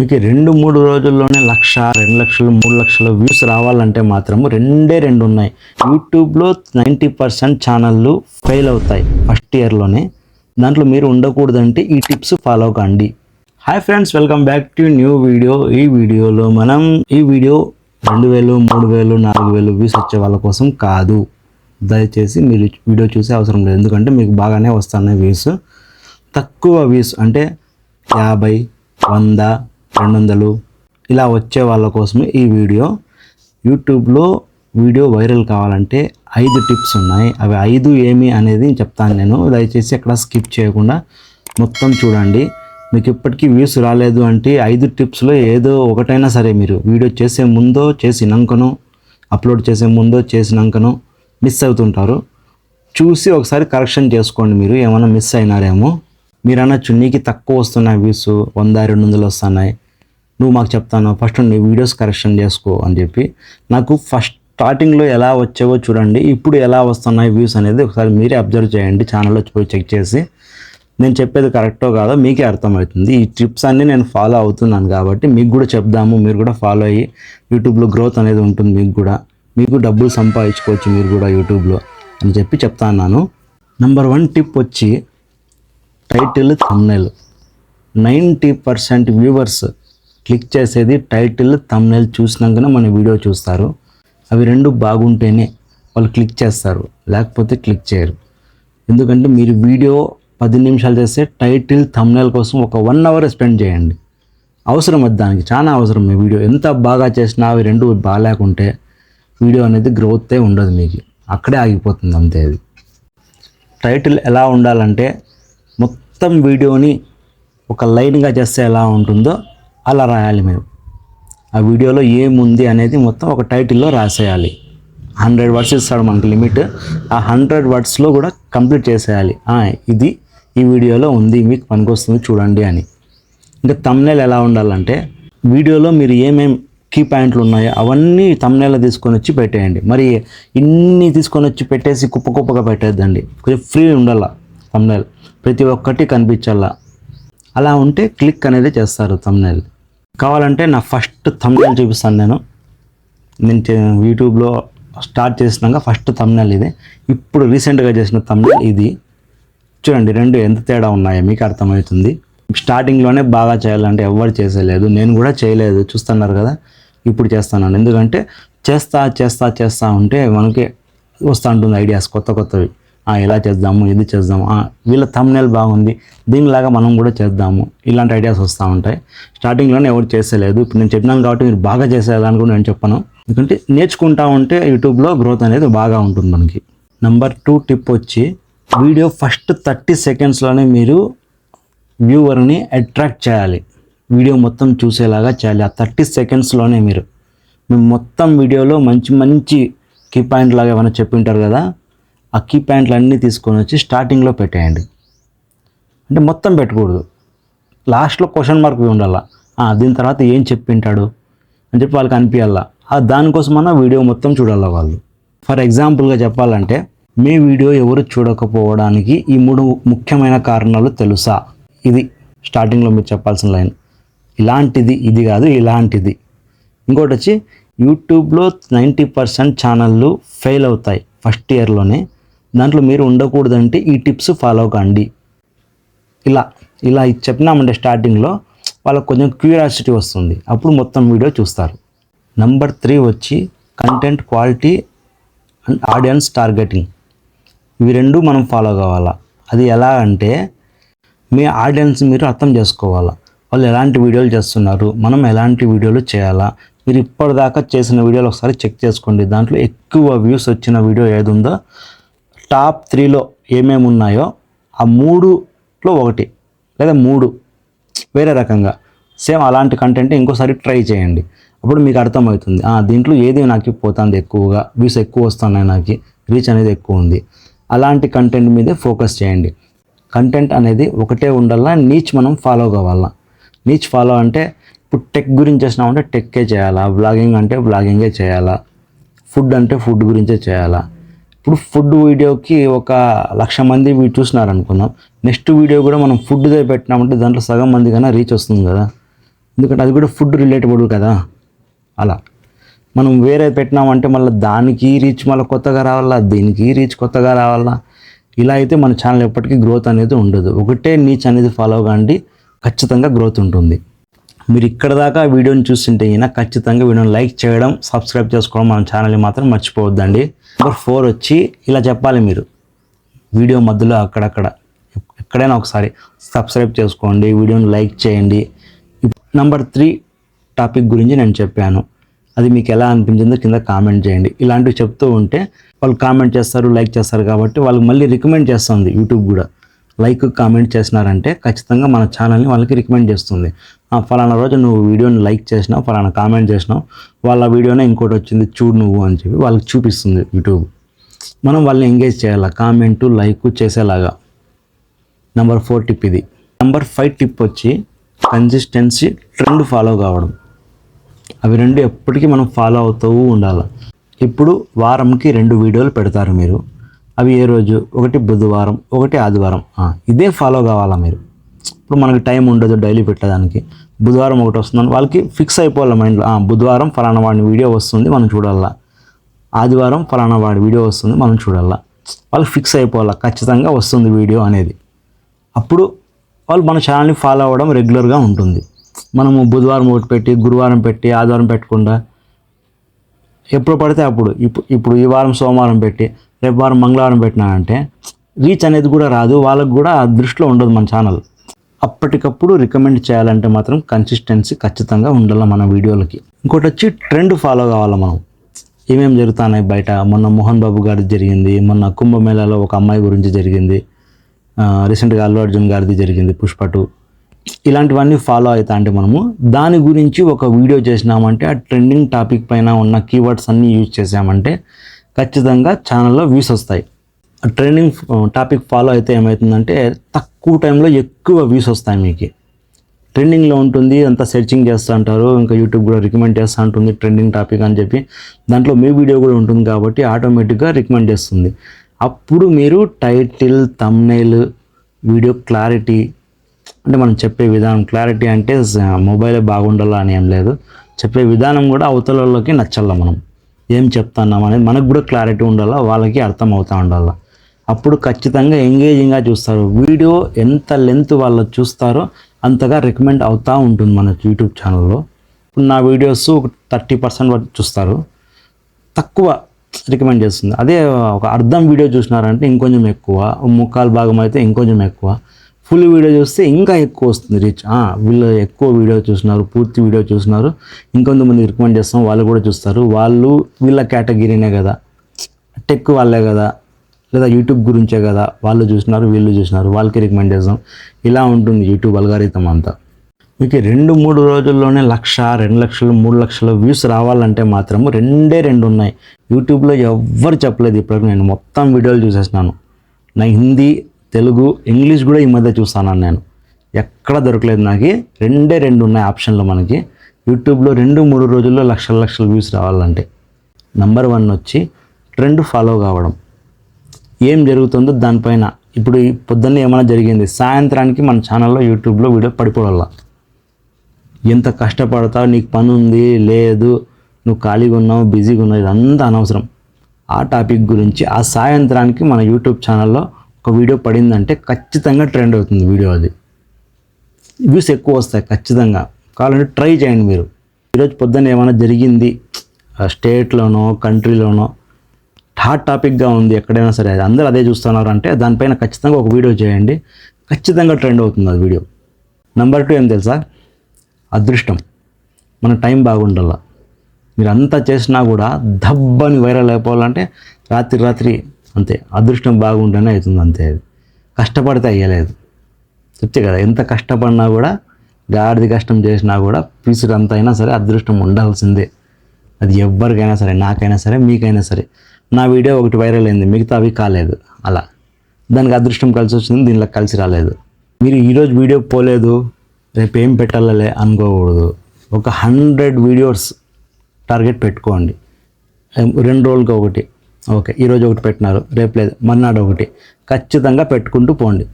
మీకు రెండు మూడు రోజుల్లోనే లక్ష రెండు లక్షలు మూడు లక్షల వ్యూస్ రావాలంటే మాత్రం రెండే రెండు ఉన్నాయి. యూట్యూబ్లో నైంటీ పర్సెంట్ ఛానళ్ళు ఫెయిల్ అవుతాయి ఫస్ట్ ఇయర్లోనే దాంట్లో మీరు ఉండకూడదంటే ఈ టిప్స్ ఫాలో కండి. Hi friends welcome back to new video ఈ వీడియోలో మనం ఈ వీడియో రెండు వేలు మూడు వేలు నాలుగు వేలు వ్యూస్ వచ్చే వాళ్ళ కోసం కాదు. దయచేసి మీరు వీడియో చూసే అవసరం లేదు. ఎందుకంటే మీకు బాగానే వస్తున్నాయి వ్యూస్ తక్కువ వ్యూస్ అంటే యాభై వంద రెండు వందలు ఇలా వచ్చే వాళ్ళ కోసమే ఈ వీడియో. యూట్యూబ్లో వీడియో వైరల్ కావాలంటే ఐదు టిప్స్ ఉన్నాయి. అవి ఐదు ఏమి అనేది చెప్తాను నేను. దయచేసి అక్కడ స్కిప్ చేయకుండా మొత్తం చూడండి. మీకు ఇప్పటికీ వ్యూస్ రాలేదు అంటే ఐదు టిప్స్లో ఏదో ఒకటైనా సరే మీరు వీడియో చేసే ముందో చేసినాకనో అప్లోడ్ చేసే ముందో చేసినాకనో మిస్ అవుతుంటారు. చూసి ఒకసారి కరెక్షన్ చేసుకోండి మీరు. ఏమైనా మిస్ అయినారేమో. మీరు అన్న చున్నీకి తక్కువ వస్తున్నాయి వ్యూస్ వంద రెండు వందలు వస్తున్నాయి. నువ్వు మాకు చెప్తాను ఫస్ట్ నీ వీడియోస్ కరెక్షన్ చేసుకో అని చెప్పి నాకు ఫస్ట్ స్టార్టింగ్లో ఎలా వచ్చావో చూడండి ఇప్పుడు ఎలా వస్తున్నాయి వ్యూస్ అనేది ఒకసారి మీరే అబ్జర్వ్ చేయండి ఛానల్లో పోయి చెక్ చేసి. నేను చెప్పేది కరెక్టో కాదో మీకే అర్థమవుతుంది. ఈ ట్రిప్స్ అన్నీ నేను ఫాలో అవుతున్నాను కాబట్టి మీకు కూడా చెప్దాము మీరు కూడా ఫాలో అయ్యి యూట్యూబ్లో గ్రోత్ అనేది ఉంటుంది మీకు కూడా. మీకు డబ్బులు సంపాదించుకోవచ్చు మీరు కూడా యూట్యూబ్లో అని చెప్పి చెప్తాను నెంబర్ వన్ టిప్ వచ్చి title thumbnail. Ninety percent viewers click చేసేది టైటిల్ తమ్నెల్ చూసినాకనే మన వీడియో చూస్తారు. అవి రెండు బాగుంటేనే వాళ్ళు క్లిక్ చేస్తారు లేకపోతే క్లిక్ చేయరు. ఎందుకంటే మీరు వీడియో పది నిమిషాలు చేస్తే టైటిల్ తమ్నెల్ కోసం ఒక వన్ అవర్ స్పెండ్ చేయండి. అవసరం అది దానికి చాలా అవసరం మీ వీడియో. ఎంత బాగా చేసినా అవి రెండు బాగాలేకుంటే వీడియో అనేది గ్రోతే ఉండదు మీకు. అక్కడే ఆగిపోతుంది అంతే అది. టైటిల్ ఎలా ఉండాలంటే మొత్తం వీడియోని ఒక లైన్గా చేస్తే ఎలా ఉంటుందో అలా రాయాలి మీరు. ఆ వీడియోలో ఏముంది అనేది మొత్తం ఒక టైటిల్లో రాసేయాలి. హండ్రెడ్ వర్డ్స్ ఇస్తాడు మనకి లిమిట్. ఆ హండ్రెడ్ వర్డ్స్లో కూడా కంప్లీట్ చేసేయాలి. ఇది ఈ వీడియోలో ఉంది మీకు పనికొస్తుంది చూడండి అని. ఇంకా తమ్నేల్ ఎలా ఉండాలంటే వీడియోలో మీరు ఏమేమి కీ పాయింట్లు ఉన్నాయో అవన్నీ తమ్నేలో తీసుకొని వచ్చి పెట్టేయండి. మరి ఇన్ని తీసుకొని వచ్చి పెట్టేసి కుప్ప కుప్పగా పెట్టేద్దండి. కొంచెం ఫ్రీ ఉండాల తమ్నేల్ ప్రతి ఒక్కటి కనిపించాలా. అలా ఉంటే క్లిక్ అనేది చేస్తారు తమ్నేల్ కావాలంటే నా ఫస్ట్ తమ్నేల్ చూపిస్తాను నేను. నేను చే- యూట్యూబ్లో స్టార్ట్ చేసినాక ఫస్ట్ తమ్నెల్ ఇది. ఇప్పుడు రీసెంట్గా చేసిన తమ్నెల్ ఇది. చూడండి రెండు ఎంత తేడా ఉన్నాయో మీకు అర్థమవుతుంది. స్టార్టింగ్లోనే బాగా చేయాలంటే ఎవరు చేసేలేదు నేను కూడా చేయలేదు. చూస్తున్నారు కదా? ఇప్పుడు చేస్తున్నాను ఎందుకంటే చేస్తా చేస్తా చేస్తా ఉంటే మనకి వస్తూ ఉంటుంది ఐడియాస్ కొత్త కొత్తవి. ఎలా ఇలా చేద్దాము ఇది చేద్దాము వీళ్ళ తమ్నేల్ బాగుంది దీనిలాగా మనం కూడా చేద్దాము ఇలాంటి ఐడియాస్ వస్తూ ఉంటాయి. స్టార్టింగ్లోనే ఎవరు చేసేలేదు ఇప్పుడు నేను చెప్పినాను కాబట్టి మీరు బాగా చేసేయాలని కూడా నేను చెప్పను. ఎందుకంటే నేర్చుకుంటా ఉంటే యూట్యూబ్లో గ్రోత్ అనేది బాగా ఉంటుంది మనకి. నెంబర్ టూ టిప్ వచ్చి వీడియో ఫస్ట్ థర్టీ సెకండ్స్లోనే మీరు వ్యూవర్ని అట్రాక్ట్ చేయాలి. వీడియో మొత్తం చూసేలాగా చేయాలి. ఆ థర్టీ సెకండ్స్లోనే మీరు. మేము మొత్తం వీడియోలో మంచి మంచి కీ పాయింట్ లాగా ఏమైనా చెప్పింటారు కదా ఆ కీ ప్యాంట్లు అన్నీ తీసుకొని వచ్చి స్టార్టింగ్లో పెట్టేయండి. అంటే మొత్తం పెట్టకూడదు. లాస్ట్లో క్వశ్చన్ మార్క్ ఉండాలా? దీని తర్వాత ఏం చెప్పింటాడు? అని చెప్పి వాళ్ళకి అనిపించాలా ఆ దానికోసమన్నా వీడియో మొత్తం చూడాలా వాళ్ళు? ఫర్ ఎగ్జాంపుల్గా చెప్పాలంటే మీ వీడియో ఎవరు చూడకపోవడానికి ఈ మూడు ముఖ్యమైన కారణాలు తెలుసా? ఇది స్టార్టింగ్లో మీరు చెప్పాల్సిన లైన్. ఇలాంటిది ఇది కాదు ఇలాంటిది. ఇంకోటి వచ్చి యూట్యూబ్లో నైంటీ పర్సెంట్ ఛానళ్ళు ఫెయిల్ అవుతాయి ఫస్ట్ ఇయర్లోనే. దాంట్లో మీరు ఉండకూడదంటే ఈ టిప్స్ ఫాలో కండి. ఇలా ఇలా ఇది చెప్పినామంటే స్టార్టింగ్లో వాళ్ళకి కొంచెం క్యూరియాసిటీ వస్తుంది. అప్పుడు మొత్తం వీడియో చూస్తారు. నెంబర్ త్రీ వచ్చి content quality and audience targeting ఇవి రెండు మనం ఫాలో కావాలా? అది ఎలా అంటే మీ ఆడియన్స్ మీరు అర్థం చేసుకోవాలా? వాళ్ళు ఎలాంటి వీడియోలు చేస్తున్నారు? మనం ఎలాంటి వీడియోలు చేయాలా? మీరు ఇప్పటిదాకా చేసిన వీడియోలు ఒకసారి చెక్ చేసుకోండి. దాంట్లో ఎక్కువ వ్యూస్ వచ్చిన వీడియో ఏది ఉందో టాప్ త్రీలో ఏమేమి ఉన్నాయో ఆ మూడులో ఒకటి లేదా మూడు వేరే రకంగా. సేమ్ అలాంటి కంటెంట్ ఇంకోసారి ట్రై చేయండి. అప్పుడు మీకు అర్థమవుతుంది. ఆ, దీంట్లో ఏది నాకు పోతుంది ఎక్కువగా? వ్యూస్ ఎక్కువ వస్తున్నాయి నాకు. రీచ్ అనేది ఎక్కువ ఉంది. అలాంటి కంటెంట్ మీదే ఫోకస్ చేయండి. కంటెంట్ అనేది ఒకటే ఉండాలా నీచ్ మనం ఫాలో కావాలా? నీచ్ ఫాలో అంటే ఇప్పుడు టెక్ గురించి చేసినామంటే టెక్కే చేయాలా? బ్లాగింగ్ అంటే బ్లాగింగే చేయాలా? ఫుడ్ అంటే ఫుడ్ గురించే చేయాలా? ఇప్పుడు ఫుడ్ వీడియోకి ఒక లక్ష మంది మీరు చూసినారు అనుకుందాం నెక్స్ట్ వీడియో కూడా మనం ఫుడ్దే పెట్టినామంటే దాంట్లో సగం మంది కన్నా రీచ్ వస్తుంది కదా. ఎందుకంటే అది కూడా ఫుడ్ రిలేటబుల్ కదా. అలా. మనం వేరే పెట్టినామంటే మళ్ళీ దానికి రీచ్ మళ్ళీ కొత్తగా రావాలా దీనికి రీచ్ కొత్తగా రావాలా? ఇలా అయితే మన ఛానల్ ఎప్పటికీ గ్రోత్ అనేది ఉండదు. ఒకటే నీచ్ అనేది ఫాలో కాండి ఖచ్చితంగా గ్రోత్ ఉంటుంది. మీరు ఇక్కడ దాకా వీడియోని చూస్తుంటే అయినా ఖచ్చితంగా వీడియోని లైక్ చేయడం సబ్స్క్రైబ్ చేసుకోవడం మన ఛానల్ని మాత్రం మర్చిపోవద్దండి. నెంబర్ ఫోర్ వచ్చి ఇలా చెప్పాలి మీరు. వీడియో మధ్యలో అక్కడక్కడ ఎక్కడైనా ఒకసారి సబ్స్క్రైబ్ చేసుకోండి వీడియోని లైక్ చేయండి. నంబర్ త్రీ టాపిక్ గురించి నేను చెప్పాను. అది మీకు ఎలా అనిపించిందో కింద కామెంట్ చేయండి. ఇలాంటివి చెప్తూ ఉంటే వాళ్ళు కామెంట్ చేస్తారు లైక్ చేస్తారు కాబట్టి వాళ్ళకి మళ్ళీ రికమెండ్ చేస్తుంది యూట్యూబ్ కూడా. లైక్ కామెంట్ చేసినారంటే ఖచ్చితంగా మన ఛానల్ని వాళ్ళకి రికమెండ్ చేస్తుంది. ఆ ఫలానా రోజు నువ్వు వీడియోని లైక్ చేసినావు ఫలానా కామెంట్ చేసినావు వాళ్ళ వీడియోనే ఇంకోటి వచ్చింది చూడు నువ్వు అని చెప్పి వాళ్ళకి చూపిస్తుంది యూట్యూబ్. మనం వాళ్ళని ఎంగేజ్ చేయాలి? కామెంటు లైక్ చేసేలాగా. నెంబర్ ఫోర్ టిప్ ఇది. నెంబర్ ఫైవ్ టిప్ వచ్చి కన్సిస్టెన్సీ ట్రెండ్ ఫాలో కావడం. అవి రెండు ఎప్పటికీ మనం ఫాలో అవుతూ ఉండాలి. ఇప్పుడు వారంకి రెండు వీడియోలు పెడతారు మీరు. అవి ఏ రోజు? ఒకటి బుధవారం ఒకటి ఆదివారం. ఇదే ఫాలో కావాలా మీరు? ఇప్పుడు మనకి టైం ఉండదు డైలీ పెట్టడానికి. బుధవారం ఒకటి వస్తుందని వాళ్ళకి ఫిక్స్ అయిపోవాలి మైండ్లో బుధవారం ఫలానా వాడిని వీడియో వస్తుంది మనం చూడాలా? ఆదివారం ఫలానా వాడి వీడియో వస్తుంది మనం చూడాలా? వాళ్ళకి ఫిక్స్ అయిపోవాలా? ఖచ్చితంగా వస్తుంది వీడియో అనేది. అప్పుడు వాళ్ళు మన ఛానల్ని ఫాలో అవ్వడం రెగ్యులర్గా ఉంటుంది. మనము బుధవారం ఒకటి పెట్టి గురువారం పెట్టి ఆదివారం పెట్టకుండా ఎప్పుడు పడితే అప్పుడు. ఇప్పుడు ఇప్పుడు ఈ వారం సోమవారం పెట్టి రేపు వారం మంగళవారం పెట్టినానంటే రీచ్ అనేది కూడా రాదు. వాళ్ళకు కూడా ఆ దృష్టిలో ఉండదు మన ఛానల్ అప్పటికప్పుడు రికమెండ్ చేయాలంటే మాత్రం కన్సిస్టెన్సీ ఖచ్చితంగా ఉండాలి మన వీడియోలకి. ఇంకోటి వచ్చి ట్రెండ్ ఫాలో కావాలి మనం. ఏమేమి జరుగుతున్నాయి బయట? మొన్న మోహన్ బాబు గారిది జరిగింది. మొన్న కుంభమేళాలో ఒక అమ్మాయి గురించి జరిగింది. రీసెంట్గా అల్లు అర్జున్ గారిది జరిగింది పుష్పటు ఇలాంటివన్నీ ఫాలో అవుతా అంటే మనము దాని గురించి ఒక వీడియో చేసినామంటే ఆ ట్రెండింగ్ టాపిక్ పైన ఉన్న కీవర్డ్స్ అన్నీ యూజ్ చేసామంటే ఖచ్చితంగా ఛానల్లో వ్యూస్ వస్తాయి. ట్రైనింగ్ ట్రెండింగ్ టాపిక్ ఫాలో అయితే ఏమవుతుందంటే తక్కువ టైంలో ఎక్కువ వ్యూస్ వస్తాయి మీకు. ట్రెండింగ్లో ఉంటుంది అంతా సెర్చింగ్ చేస్తూ ఉంటారు ఇంకా యూట్యూబ్ కూడా రికమెండ్ చేస్తూ ఉంటుంది ట్రెండింగ్ టాపిక్ అని చెప్పి. దాంట్లో మీ వీడియో కూడా ఉంటుంది కాబట్టి ఆటోమేటిక్గా రికమెండ్ చేస్తుంది. అప్పుడు మీరు టైటిల్ తమ్నైల్ వీడియో క్లారిటీ అంటే మనం చెప్పే విధానం క్లారిటీ అంటే మొబైలే బాగుండాలా అని ఏం లేదు. చెప్పే విధానం కూడా అవతలలోకి నచ్చాల మనం. ఏం చెప్తున్నాం అనేది మనకు కూడా క్లారిటీ ఉండాలా వాళ్ళకి అర్థం అవుతూ ఉండాలా. అప్పుడు ఖచ్చితంగా ఎంగేజింగ్గా చూస్తారు. వీడియో ఎంత లెంత్ వాళ్ళు చూస్తారో అంతగా రికమెండ్ అవుతూ ఉంటుంది మన యూట్యూబ్ ఛానల్లో ఇప్పుడు నా వీడియోస్ ఒక థర్టీ పర్సెంట్ వరకు చూస్తారు. తక్కువ రికమెండ్ చేస్తుంది. అదే ఒక అర్థం వీడియో చూసినారంటే ఇంకొంచెం ఎక్కువ ముక్కాలు భాగం అయితే ఇంకొంచెం ఎక్కువ. ఫుల్ వీడియో చూస్తే ఇంకా ఎక్కువ వస్తుంది రీచ్. వీళ్ళు ఎక్కువ వీడియో చూసినారు పూర్తి వీడియో చూసినారు ఇంకొంతమంది రికమెండ్ చేస్తాం వాళ్ళు కూడా చూస్తారు. వాళ్ళు వీళ్ళ కేటగిరీనే కదా. టెక్ వాళ్ళే కదా. లేదా యూట్యూబ్ గురించే కదా. వాళ్ళు చూసినారు వీళ్ళు చూసినారు వాళ్ళకి రికమెండ్ చేస్తాం ఇలా ఉంటుంది యూట్యూబ్ అల్గారితం అంతా. మీకు రెండు మూడు రోజుల్లోనే లక్ష రెండు లక్షలు మూడు లక్షల వ్యూస్ రావాలంటే మాత్రము రెండే రెండు ఉన్నాయి. యూట్యూబ్లో ఎవ్వరు చెప్పలేదు ఇప్పటికి నేను మొత్తం వీడియోలు చూసేసినాను. నా హిందీ తెలుగు ఇంగ్లీష్ కూడా ఈ మధ్య చూస్తాను నేను. ఎక్కడ దొరకలేదు నాకు. రెండే రెండు ఉన్నాయి ఆప్షన్లు మనకి. యూట్యూబ్లో రెండు మూడు రోజుల్లో లక్షల లక్షల వ్యూస్ రావాలంటే. నంబర్ వన్ వచ్చి ట్రెండ్ ఫాలో కావడం. ఏం జరుగుతుందో దానిపైన. ఇప్పుడు ఈ పొద్దున్న ఏమైనా జరిగింది. సాయంత్రానికి మన ఛానల్లో యూట్యూబ్లో వీడియో పడిపోవాల? ఎంత కష్టపడతావు? నీకు పని ఉంది లేదు. నువ్వు ఖాళీగా ఉన్నావు బిజీగా ఉన్నావు ఇదంతా అనవసరం. ఆ టాపిక్ గురించి ఆ సాయంత్రానికి మన యూట్యూబ్ ఛానల్లో ఒక వీడియో పడిందంటే ఖచ్చితంగా ట్రెండ్ అవుతుంది వీడియో అది. వ్యూస్ ఎక్కువ వస్తాయి ఖచ్చితంగా. కావాలంటే ట్రై చేయండి మీరు. ఈరోజు పొద్దున్న ఏమైనా జరిగింది ఆ స్టేట్లోనో కంట్రీలోనో హాట్ టాపిక్గా ఉంది ఎక్కడైనా సరే అది అందరూ అదే చూస్తున్నారు అంటే దానిపైన ఖచ్చితంగా ఒక వీడియో చేయండి. ఖచ్చితంగా ట్రెండ్ అవుతుంది అది వీడియో. నెంబర్ టూ ఏం తెలుసా? అదృష్టం. మన టైం బాగుండాల. మీరు అంతా చేసినా కూడా దబ్బని వైరల్ అయిపోవాలంటే రాత్రి రాత్రి అంతే. అదృష్టం బాగుంటేనే అవుతుంది అంతే అది. కష్టపడితే అయ్యలేదు. చెప్తే కదా ఎంత కష్టపడినా కూడా గాడిది కష్టం చేసినా కూడా పీసుడంత అంత అయినా సరే అదృష్టం ఉండాల్సిందే. అది ఎవరికైనా సరే నాకైనా సరే మీకైనా సరే. నా వీడియో ఒకటి వైరల్ అయింది మిగతా అవి కాలేదు. అలా. దానికి అదృష్టం కలిసి వచ్చింది దీనిలో కలిసి రాలేదు. మీరు ఈరోజు వీడియో పోలేదు రేపు ఏం పెట్టాలలే అనుకోకూడదు. ఒక హండ్రెడ్ వీడియోస్ టార్గెట్ పెట్టుకోండి. రెండు రోజులకి ఒకటి ఓకే ఈరోజు ఒకటి పెట్టినారు రేపు లేదు మర్నాడు ఒకటి. ఖచ్చితంగా పెట్టుకుంటూ పోండి.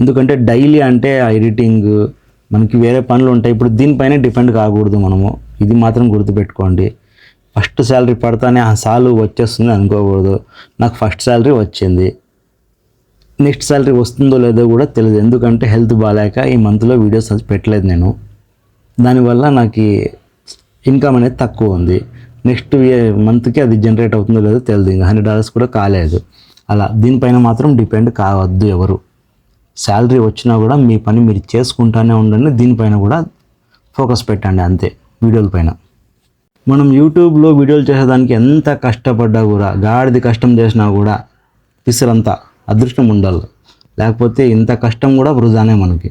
ఎందుకంటే డైలీ అంటే ఆ ఎడిటింగ్ మనకి వేరే పనులు ఉంటాయి. ఇప్పుడు దీనిపైనే డిపెండ్ కాకూడదు మనము. ఇది మాత్రం గుర్తుపెట్టుకోండి. ఫస్ట్ శాలరీ పడతానే ఆ సాలు వచ్చేస్తుంది అనుకోకూడదు. నాకు ఫస్ట్ శాలరీ వచ్చింది. నెక్స్ట్ శాలరీ వస్తుందో లేదో కూడా తెలియదు. ఎందుకంటే హెల్త్ బాగాలేక ఈ మంత్లో వీడియోస్ అది పెట్టలేదు నేను. దానివల్ల నాకు ఇన్కమ్ అనేది తక్కువ ఉంది. నెక్స్ట్ మంత్కి అది జనరేట్ అవుతుందో లేదో తెలియదు ఇంకా హండ్రెడ్ డాలర్స్ కూడా కాలేదు. అలా దీనిపైన మాత్రం డిపెండ్ కావద్దు ఎవరు. శాలరీ వచ్చినా కూడా మీ పని మీరు చేసుకుంటానే ఉండండి. దీనిపైన కూడా ఫోకస్ పెట్టండి అంతే. వీడియోల పైన. మనం యూట్యూబ్లో వీడియోలు చేసేదానికి ఎంత కష్టపడ్డా కూడా గాడిది కష్టం చేసినా కూడా పిసరంతా అదృష్టం ఉండాలి. లేకపోతే ఇంత కష్టం కూడా వృధానే మనకి.